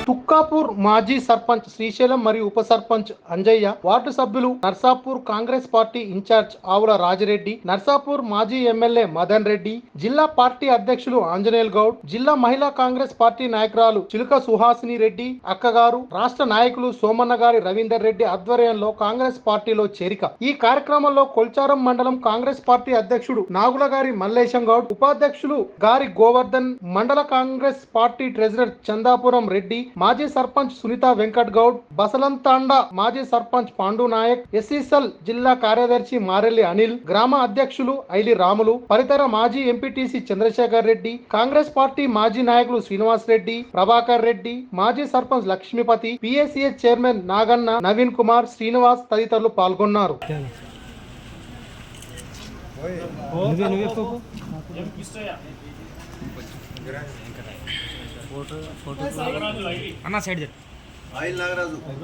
తుక్కాపూర్ మాజీ సర్పంచ్ శ్రీశైలం మరియు ఉప సర్పంచ్ అంజయ్య వార్డు సభ్యులు నర్సాపూర్ కాంగ్రెస్ పార్టీ ఇన్ఛార్జ్ ఆవుల రాజిరెడ్డి నర్సాపూర్ మాజీ ఎమ్మెల్యే మదన్ రెడ్డి జిల్లా పార్టీ అధ్యక్షులు ఆంజనేయుల్ గౌడ్ జిల్లా మహిళా కాంగ్రెస్ పార్టీ నాయకురాలు చిలుక సుహాసిని రెడ్డి అక్కగారు రాష్ట్ర నాయకులు సోమన్న గారి రవీందర్ రెడ్డి ఆధ్వర్యంలో కాంగ్రెస్ పార్టీలో చేరిక. ఈ కార్యక్రమంలో కొల్చారం మండలం కాంగ్రెస్ పార్టీ అధ్యక్షుడు నాగుల గారి మల్లేశం గౌడ్ ఉపాధ్యక్షులు గారి గోవర్ధన్ మండల Congress party treasurer Chandapuram Reddy మాజీ సర్పంచ్ సునీత వెంకట్ గౌడ్ బసలంతాండ మాజీ సర్పంచ్ పాండు నాయక్ ఎస్ఈసల్ జిల్లా కార్యదర్శి మారెల్లి అనిల్ గ్రామ అధ్యక్షులు ఐలి రాములు పరితర మాజీ MPTC Chandrashekar Reddy Congress party మాజీ నాయకులు శ్రీనివాస్ రెడ్డి ప్రభాకర్ రెడ్డి మాజీ సర్పంచ్ లక్ష్మీపతి పిఎస్సిఎస్ చైర్మన్ నాగన్న నవీన్ కుమార్ శ్రీనివాస్ తదితరులు పాల్గొన్నారు. నువ్వే నువ్వే పోపు అన్న సైడ్ ఆయిల్ నాగరాజు.